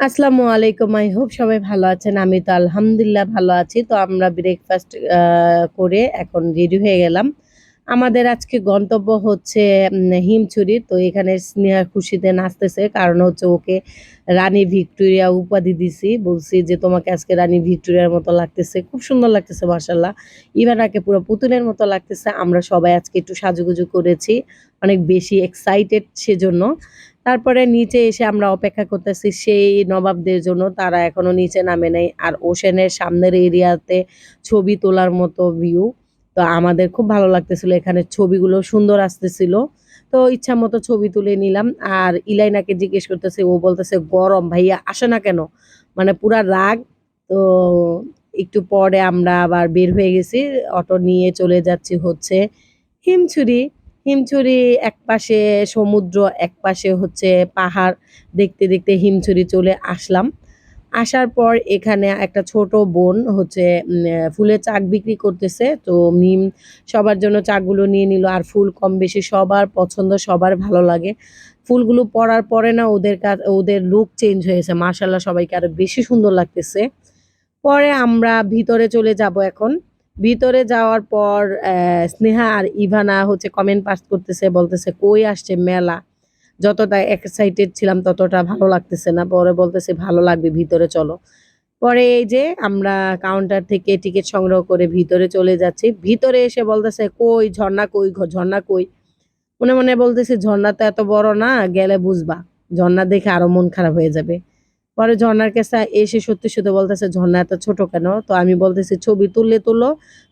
আসসালামু আলাইকুম, I hope সবাই ভালো আছেন। আমি তো আলহামদুলিল্লাহ ভালো আছি। তো আমরা ব্রেকফাস্ট করে এখন রেডি হয়ে গেলাম। আমাদের আজকে গন্তব্য হচ্ছে উম, হিমছড়ি। তো এখানে স্নেহা খুশিতে নাচতেছে। কারণ হচ্ছে ওকে রানী ভিক্টোরিয়া উপাধি দিছি। বলছি যে তোমাকে আজকে রানী ভিক্টোরিয়ার মতো লাগতেছে। খুব সুন্দর লাগতেছে মার্শাল্লাহ ইভানাকে পুরো পুতুলের মতো লাগতেছে। আমরা সবাই আজকে একটু সাজুগুজু করেছি। অনেক বেশি এক্সাইটেড সেজন্য। তারপরে নিচে এসে আমরা অপেক্ষা করতেছি সেই নবাবদের জন্য। তারা এখনও নিচে নামে নাই। আর ওশেনের সামনের এরিয়াতে ছবি তোলার মতো ভিউ তো আমাদের খুব ভালো লাগতেছিল, এখানে ছবিগুলো সুন্দর আসতেছিল। তো ইচ্ছা মতো ছবি তুলে নিলাম। আর ইলাইনাকে জিজ্ঞেস করতেছে, ও বলতেছে, গরম ভাইয়া, আসে না কেন? মানে পুরা রাগ। তো একটু পরে আমরা আবার বের হয়ে গেছি, অটো নিয়ে চলে যাচ্ছি হচ্ছে হিমছুরি হিমছুরি এক পাশে সমুদ্র, এক পাশে হচ্ছে পাহাড়। দেখতে দেখতে হিমছুরি চলে আসলাম। আসার পর এখানে একটা ছোট বোন হচ্ছে ফুলের চাক বিক্রি করতেছে। তো মিম সবার জন্য চাকগুলো নিয়ে নিল আর ফুল কম বেশি সবার পছন্দ, সবার ভালো লাগে। ফুলগুলো পরার পরে না ওদের ওদের লুক চেঞ্জ হয়েছে। মার্শাল্লাহ সবাইকে আরও বেশি সুন্দর লাগতেছে। পরে আমরা ভিতরে চলে যাব এখন। ভিতরে যাওয়ার পর স্নেহা আর ইভানা হচ্ছে কমেন্ট পাস করতেছে, বলতেছে, কই আসছে মেলা? যতটা এক্সাইটেড ছিলাম ততটা ভালো লাগতেছে না। পরে বলতেছে, ভালো লাগবে, ভিতরে চলো। পরে এই যে আমরা কাউন্টার থেকে টিকিট সংগ্রহ করে ভিতরে চলে যাচ্ছি। ভিতরে এসে বলতেছে, কই, ঝর্ণা কই ঝর্ণা কই? মনে মনে বলতেছে, ঝর্ণা তো এত বড় না, গেলে বুঝবা। ঝর্ণা দেখে আরও মন খারাপ হয়ে যাবে। পরে ঝর্ণার কাছে এসে সত্যি সত্যি বলতেছে, ঝর্ণা এত ছোট কেন? তো আমি বলতেছি, ছবি তুললে তুলো,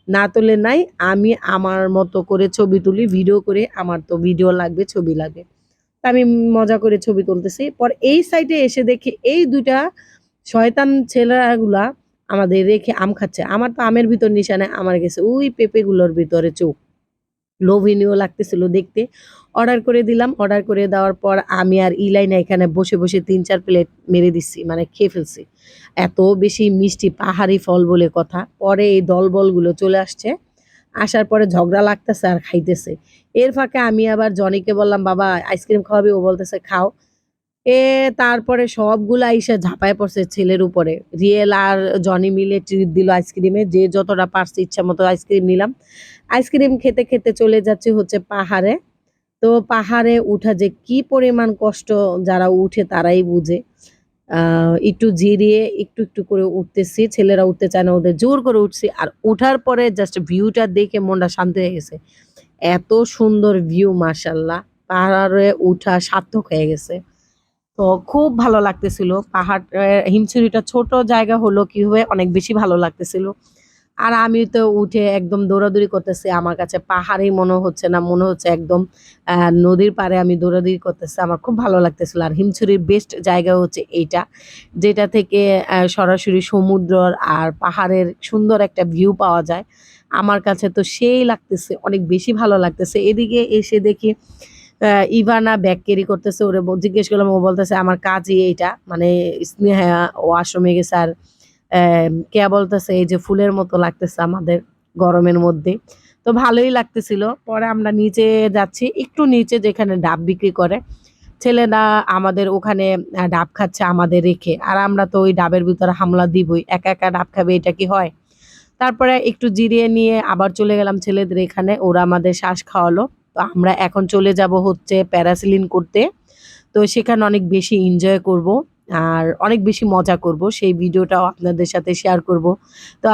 না তুলে নাই, আমি আমার মতো করে ছবি তুলি, ভিডিও করে আমার তো ভিডিও লাগবে, ছবি লাগবে আমি মজা করে ছবি তুলতেছি। পর এই সাইডে এসে দেখি এই দুইটা শয়তান ছেলেগুলা আমাদের রেখে আম খাচ্ছে। আমার তো আমের ভিতর নিশানে, আমার গেছে ওই পেঁপেগুলোর ভিতরে চোখ। লোভনীয় লাগতেছিল দেখতে। অর্ডার করে দিলাম অর্ডার করে দেওয়ার পর আমি আর ইলাইনা এখানে বসে বসে তিন, চার প্লেট মেরে দিচ্ছি মানে খেয়ে ফেলছি। এত বেশি মিষ্টি পাহাড়ি ফল বলে কথা। পরে এই দলবলগুলো চলে আসছে। আসার পরে ঝগড়া লাগতেছে আর খাইতেছে। এর ফাঁকে আমি আবার জনিকে বললাম, বাবা, আইসক্রিম খাওয়াবি? ও বলতেছে, খাও। এ তারপরে সবগুলো আইসা ঝাঁপায় পড়ছে ছেলের উপরে। রিয়েল আর জনি মিলে ট্রিট দিল আইসক্রিমে। যে যতটা পারছে ইচ্ছা মতো আইসক্রিম নিলাম। আইসক্রিম খেতে খেতে চলে যাচ্ছে হচ্ছে পাহাড়ে। তো পাহাড়ে উঠা যে কি পরিমাণ কষ্ট যারা উঠে তারাই বুঝে। একটু জিরিয়ে, একটু একটু করে উঠতেছি। ছেলেরা উঠতে চায় না, ওদের জোর করে উঠছি। আর উঠার পরে জাস্ট ভিউটা দেখে মনটা শান্ত হয়ে গেছে। এত সুন্দর ভিউ মার্শাল্লাহ পাহাড়ে উঠা সার্থক হয়ে গেছে। তো খুব ভালো লাগতেছিল। পাহাড় হিমছুরিটা ছোট জায়গা হলো কি হবে অনেক বেশি ভালো লাগতেছিল। আর আমি তো উঠে একদম দৌড়াদৌড়ি করতেছি, আমার কাছে পাহাড়ই মনে হচ্ছে না, মনে হচ্ছে একদম নদীর পাড়ে আমি দৌড়াদৌড়ি করতেছি, আমার খুব ভালো লাগতেছিল। আর হিমছড়ির বেস্ট জায়গা হচ্ছে এইটা, যেটা থেকে সরাসরি সমুদ্র আর পাহাড়ের সুন্দর একটা ভিউ পাওয়া যায়। আমার কাছে তো সেই লাগতেছে, অনেক বেশি ভালো লাগতেছে। এদিকে এসে দেখি ইভানা ব্যাগ ক্যারি করতেছে, ওরে জিজ্ঞেস করলাম, ও বলতেছে, আমার কাজই এইটা। মানে স্নেহা, ও আশ্রমে গেছে আর আহ, কে বলতেছে এই যে ফুলের মতো লাগতেছে আমাদের গরমের মধ্যে। তো ভালোই লাগতেছিল। পরে আমরা নিচে যাচ্ছি একটু নিচে যেখানে ডাব বিক্রি করে। ছেলেরা আমাদের ওখানে ডাব খাচ্ছে আমাদের রেখে। আর আমরা তো ওই ডাবের ভিতরে হামলা দিবই একা একা ডাব খাবে এটা কি হয়? তারপরে একটু জিরিয়ে নিয়ে আবার চলে গেলাম ছেলেদের এখানে ওরা আমাদের শ্বাস খাওয়ালো। তো আমরা এখন চলে যাব হচ্ছে প্যারাসিলিন করতে। তো সেখানে অনেক বেশি এনজয় করব। আর অনেক বেশি মজা করব। সেই ভিডিওটাও আপনাদের সাথে শেয়ার করব। তো